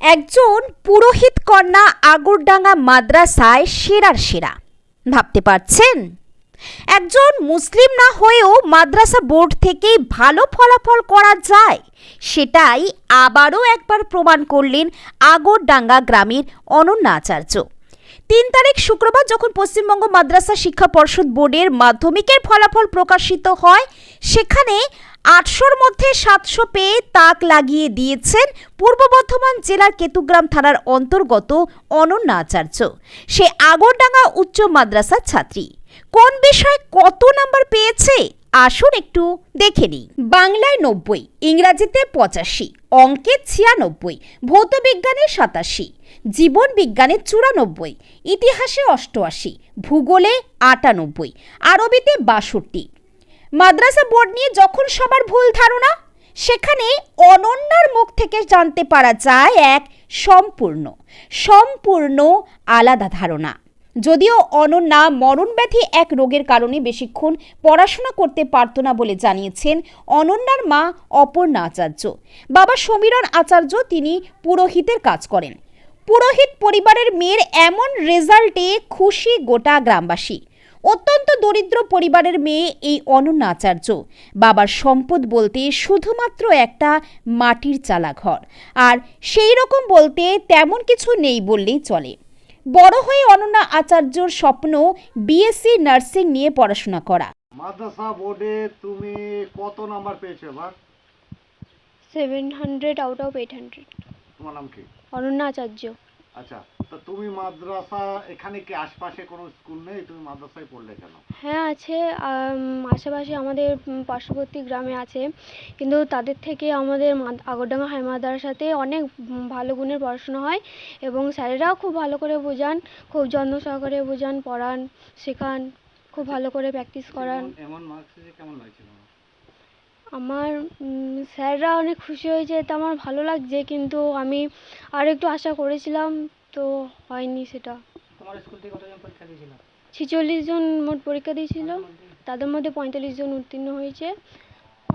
একজন পুরোহিত কন্যা আগরডাঙ্গা মাদ্রাসায় সেরার সেরা। ভাবতে পারছেন? একজন মুসলিম না হয়েও মাদ্রাসা বোর্ড থেকেই ভালো ফলাফল করা যায়, সেটাই আবারও একবার প্রমাণ করলেন আগরডাঙ্গা গ্রামের অনন্যা আচার্য। তিন তারিখ শুক্রবার যখন পশ্চিমবঙ্গ মাদ্রাসা শিক্ষা পর্ষদ বোর্ডের মাধ্যমিকের ফলাফল প্রকাশিত হয়, সেখানে আটশোর মধ্যে সাতশো পেয়ে তাক লাগিয়ে দিয়েছেন পূর্ব বর্ধমান জেলার কেতুগ্রাম থানার অন্তর্গত অনন্যা আচার্য। সে আগরডাঙ্গা উচ্চ মাদ্রাসার ছাত্রী। কোন বিষয়ে কত নাম্বার পেয়েছে? আসুন একটু দেখে নিই। বাংলায় নব্বই, ইংরাজিতে পঁচাশি, অঙ্কে ছিয়ানব্বই ভৌত বিজ্ঞানে সাতাশি, জীবন বিজ্ঞানে চুরানব্বই, ইতিহাসে অষ্টআশি, ভূগোলে আটানব্বই, আরবিতে বাষট্টি মাদ্রাসা বোর্ড নিয়ে যখন সবার ভুল ধারণা, সেখানে অনন্যার মুখ থেকে জানতে পারা যায় এক সম্পূর্ণ সম্পূর্ণ আলাদা ধারণা। যদিও অনন্যা মরণব্যাধি এক রোগের কারণে বেশিক্ষণ পড়াশোনা করতে পারত না বলে জানিয়েছেন অনন্যার মা অপর্ণা আচার্য। বাবা সমীরণ আচার্য তিনি পুরোহিতের কাজ করেন। পুরোহিত পরিবারের মেয়ের এমন রেজাল্টে খুশি গোটা গ্রামবাসী। অত্যন্ত দরিদ্র পরিবারের মেয়ে এই অনন্যা আচার্য। বাবার সম্পদ বলতে শুধুমাত্র একটা মাটির চালা ঘর। আর সেই রকম বলতে তেমন কিছু নেই বললেই চলে। বড় হয়ে অনন্যা আচার্যর স্বপ্ন বিএসসি নার্সিং নিয়ে পড়াশোনা করা। মাদ্রাসা বোর্ডে তুমি কত নাম্বার পেয়েছ এবার? Seven hundred out of eight hundred. তোমার নাম কি? অনন্যা আচার্য। আচ্ছা তা তুমি মাদ্রাসা এখানে কি আশপাশে কোনো স্কুল নেই? তুমি মাদ্রাসায় পড়লে কেন? হ্যাঁ আছে। আশেপাশে আমাদের পার্শ্ববর্তী গ্রামে আছে। কিন্তু তাদের থেকে আমাদের আগরডাঙ্গা হাই মাদ্রাসাতে অনেক ভালো গুণের পড়াশোনা হয় এবং স্যারেরাও খুব ভালো করে বোঝান খুব যত্ন সহকারে বোঝান পড়ান শেখান খুব ভালো করে প্র্যাকটিস করান। এমন মার্কস কেমন লাগছে আমার স্যাররা অনেক খুশি হয়েছে তা আমার ভালো লাগছে কিন্তু আমি আর একটু আশা করেছিলাম তো হয়নি সেটা। তোমার স্কুল থেকে কতজন পরীক্ষা দিয়েছিল? ছেচল্লিশ জন মোট পরীক্ষা দিয়েছিল। তাদের মধ্যে পঁয়তাল্লিশ জন উত্তীর্ণ হয়েছে।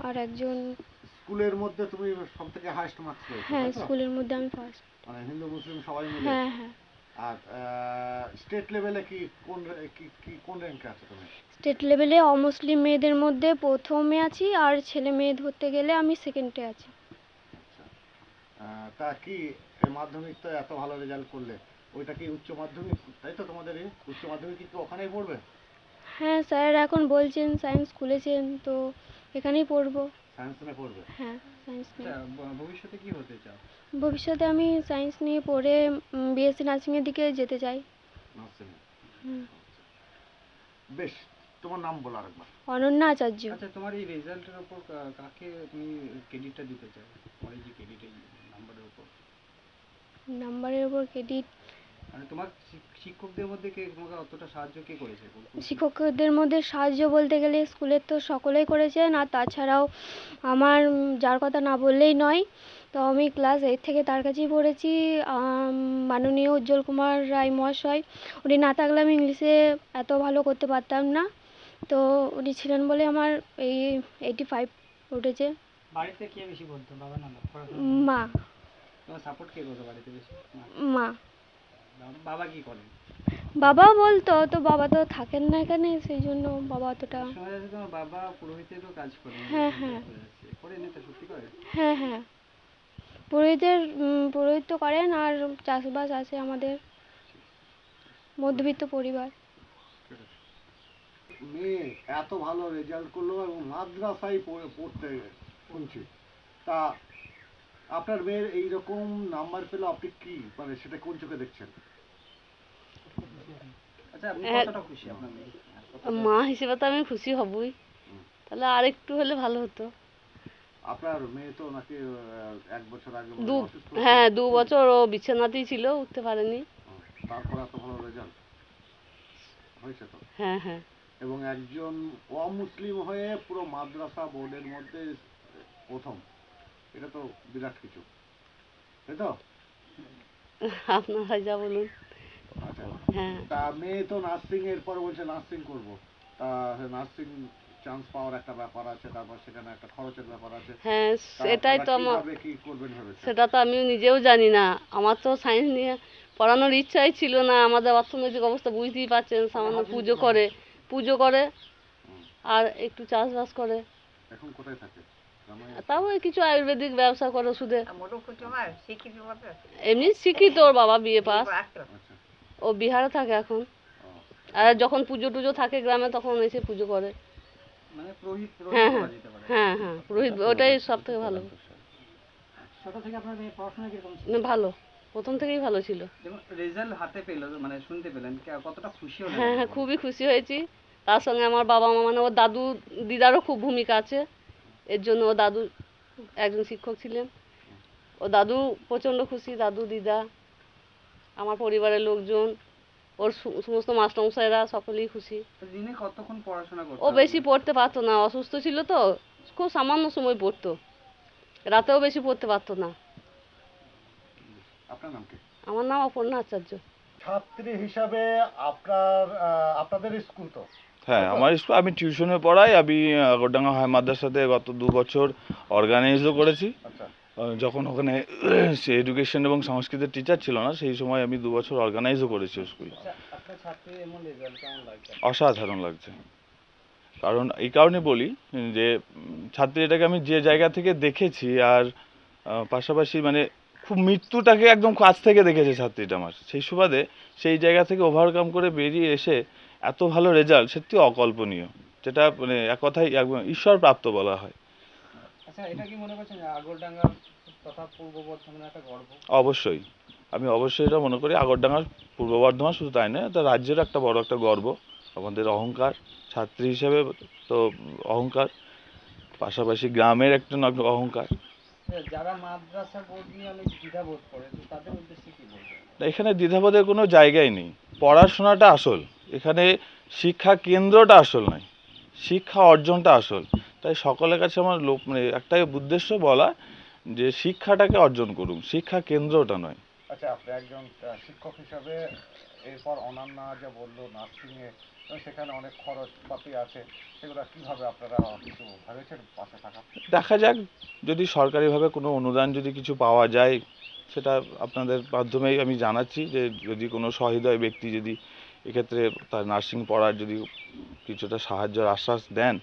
আর একজন স্কুলের মধ্যে তুমি সব থেকে হাইস্ট মার্কস পেয়েছ হ্যাঁ স্কুলের মধ্যে আমি ফার্স্ট মানে হিন্দু মুসলিম সবাই মিলে? হ্যাঁ হ্যাঁ। আর স্টেট লেভেলে কি কোন কি কি কোন র্যাঙ্কে আছো তুমি? স্টেট লেভেলে অমুসলিম মেয়েদের মধ্যে প্রথমে আছি আর ছেলে মেয়ে ধরতে গেলে আমি সেকেন্ডে আছি। তা কি মাধ্যমিক তো এত ভালো রেজাল্ট করলে? ওইটা কি উচ্চ মাধ্যমিক? তাই তো তোমাদের উচ্চ মাধ্যমিক কি ওখানেই পড়বে? হ্যাঁ স্যার এখন বলছেন সায়েন্স খুলেছেন তো এখানেই পড়ব। সায়েন্স নিয়ে পড়বে? হ্যাঁ সায়েন্স নিয়ে। ভবিষ্যতে কি হতে চাও? ভবিষ্যতে আমি সায়েন্স নিয়ে পড়ে বিএসসি নার্সিংয়ের দিকে যেতে চাই। নার্সিং বেশ তোমার নাম বলো আরেকবার। অনন্যা আচার্য। আচ্ছা তোমার এই রেজাল্টের উপর কাকে তুমি ক্রেডিটটা দিতে চাও? তোমার এই যে ক্রেডিট এই নাম্বারের উপর। নাম্বারের উপর ক্রেডিট মানে তোমার শিক্ষকদের মধ্যে কে তোমাকে অতটা সাহায্য কে করেছে? শিক্ষকদের মধ্যে সাহায্য বলতে গেলে স্কুলের তো সকলেই করেছেন আর তাছাড়াও আমার যার কথা না বললেই নয় তো আমি ক্লাস এইট থেকে তার কাছেই পড়েছি মাননীয় উজ্জ্বল কুমার রায় মহাশয়। উনি না থাকলে আমি ইংলিশে এত ভালো করতে পারতাম না। তো উনি ছিলেন বলে আমার এই এইটি ফাইভ উঠেছে। বাড়িতে কে বেশি বলতো বাবা না মা। সাপোর্ট কে করতো বাড়িতে বেশি? মা। বাবা- কি করেন? বাবা বলতো তো বাবা তো থাকেন না এখানে সেই জন্য বাবা অতটা বাবা পুরোহিতেরও কাজ করে হ্যাঁ, হ্যাঁ। করে নিতে সত্যি করে? হ্যাঁ হ্যাঁ। পুরোহিতের পুরোহিত তো করেন আর চাষবাস আছে আমাদের। মধ্যবিত্ত পরিবার। মেয়ে এত ভালো রেজাল্ট করল এবং মাদ্রাসায় পড়ে- পড়তে শুনছি। তা আপনার মেয়ের এইরকম নাম্বার পেল আপনি কি? মানে সেটা কোন চোখে দেখছেন? আচ্ছা হ্যাঁ। মা হিসেবে তো আমি খুশি হবই। তাহলে আর একটু হলে ভালো হতো। আপনার মেয়ে তো নাকি এক বছর আগে হ্যাঁ দু বছর ও বিছানাতেই ছিল উঠতে পারেনি। তারপর এত ভালো রেজাল্ট হয়েছে তো? হ্যাঁ হ্যাঁ। এবং একজন অমুসলিম হয়ে পুরো মাদ্রাসা বোর্ডের মধ্যে প্রথম। এটা তো বিরাট কিছু। তাই তো? আপনারা যা বলুন। আচ্ছা। হ্যাঁ। তা মেয়ে তো নার্সিং এর পর বলছে নার্সিং করব। তা নার্সিং চান্স পাওয়ার একটা ব্যাপার আছে তারপর সেখানে একটা খরচের ব্যাপার আছে। হ্যাঁ সেটাই তো আমার কি করবেন সেটা তো আমি নিজেও জানি না। আমার তো সায়েন্স নিয়ে পড়ানোর ইচ্ছাই ছিল না। আমাদের অর্থনৈতিক অবস্থা বুঝতেই পারছেন সামান্য পুজো করে। পুজো করে আর একটু চাষবাস করে। এখন কোথায় থাকে? তাও ওই কিছু আয়ুর্বেদিক ব্যবসা করে হবে এমনি শিক্ষিত ওর বাবা বিয়ে পাস। আচ্ছা। ও বিহারে থাকে এখন। আর যখন পুজো টুজো থাকে গ্রামে তখন এসে পুজো করে। মানে হ্যাঁ হ্যাঁ। হ্যাঁ হ্যাঁ। পুরোহিত ওটাই সব থেকে ভালো। ভালো। প্রথম থেকেই ভালো ছিল। রেজাল্ট হাতে পেল মানে শুনতে পেলেন কতটা খুশি হ্যাঁ হ্যাঁ খুবই খুশি হয়েছি। তার সঙ্গে আমার বাবা মা মানে ওর দাদু দিদারও খুব ভূমিকা আছে। এর জন্য ও দাদু একজন শিক্ষক ছিলেন। ও দাদু প্রচণ্ড খুশি দাদু দিদা আমার পরিবারের লোকজন ওর সমস্ত মাস্টারমশাইরা সকলেই খুশি। দিনে কতক্ষণ পড়াশোনা করতে ও বেশি পড়তে পারতো না অসুস্থ ছিল তো খুব সামান্য সময় পড়তো। রাতেও বেশি পড়তে পারতো না। আপনার নাম কি? আমার নাম অপর্ণা আচার্য। ছাত্রী হিসাবে আপনার আপনাদের স্কুল তো? হ্যাঁ আমার স্কুল আমি টিউশনে পড়াই আমি আগরডাঙ্গা হাই মাদ্রাসাতে গত দু বছর অর্গানাইজও করেছি। আচ্ছা। যখন ওখানে সে এডুকেশন এবং সংস্কৃতের টিচার ছিল না সেই সময় আমি দু বছর অর্গানাইজও করেছি স্কুল আচ্ছা, অসাধারণ লাগছে। কারণ এই কারণে বলি যে উম, ছাত্রীটাকে আমি যে জায়গা থেকে দেখেছি আর পাশাপাশি মানে খুব মৃত্যুটাকে একদম কাছ থেকে দেখেছে ছাত্রীটা আমার। সেই সুবাদে সেই জায়গা থেকে ওভারকাম করে বেরিয়ে এসে এত ভালো রেজাল্ট সত্যি অকল্পনীয়। যেটা মানে এক কথায় একদম ঈশ্বর প্রাপ্ত বলা হয়। আচ্ছা এটা কি মনে করছেন আগরডাঙ্গা তথা পূর্ব বর্ধমানের একটা গর্ব? অবশ্যই। আমি অবশ্যই এটা মনে করি আগরডাঙ্গার পূর্ব বর্ধমান শুধু তাই নয় এটা রাজ্যের একটা বড় একটা গর্ব। আমাদের অহংকার ছাত্রী হিসেবে তো অহংকার পাশাপাশি গ্রামের একটা অহংকার। যারা মাদ্রাসা বোর্ড নিয়ে অনেক দ্বিধাবোধ করে তাদের উদ্দেশ্যে কি বলবেন? এখানে দ্বিধাবোধের কোনো জায়গাই নেই। পড়াশোনাটা আসল। এখানে শিক্ষা কেন্দ্রটা আসল নয় শিক্ষা অর্জনটা আসল। তাই সকলের কাছে আমার লোক মানে একটাই উদ্দেশ্য বলা যে শিক্ষাটাকে অর্জন করুন শিক্ষা কেন্দ্রটা নয়। আচ্ছা আপনি একজন শিক্ষক হিসাবে এরপর অন্যান্য যে বলল নার্সিংয়ে সেখানে অনেক খরচপাতি আছে সেগুলো কীভাবে আপনারা কিছু ভেবেছেন পাশে থাকা? দেখা যাক যদি সরকারিভাবে কোনো অনুদান যদি কিছু পাওয়া যায় সেটা আপনাদের মাধ্যমেই আমি জানাচ্ছি যে যদি কোনো সহৃদয় ব্যক্তি যদি এক্ষেত্রে তার নার্সিং পড়ার যদি কিছুটা সাহায্যের আশ্বাস দেন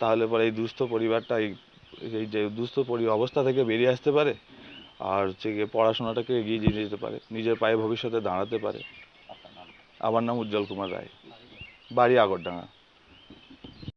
তাহলে পরে এই দুস্থ পরিবারটা এই এই যে দুস্থ পরি অবস্থা থেকে বেরিয়ে আসতে পারে আর হচ্ছে গিয়ে পড়াশোনাটাকে এগিয়ে নিয়ে যেতে পারে নিজের পায়ে ভবিষ্যতে দাঁড়াতে পারে। আমার নাম উজ্জ্বল কুমার রায়। বাড়ি আগরডাঙ্গা।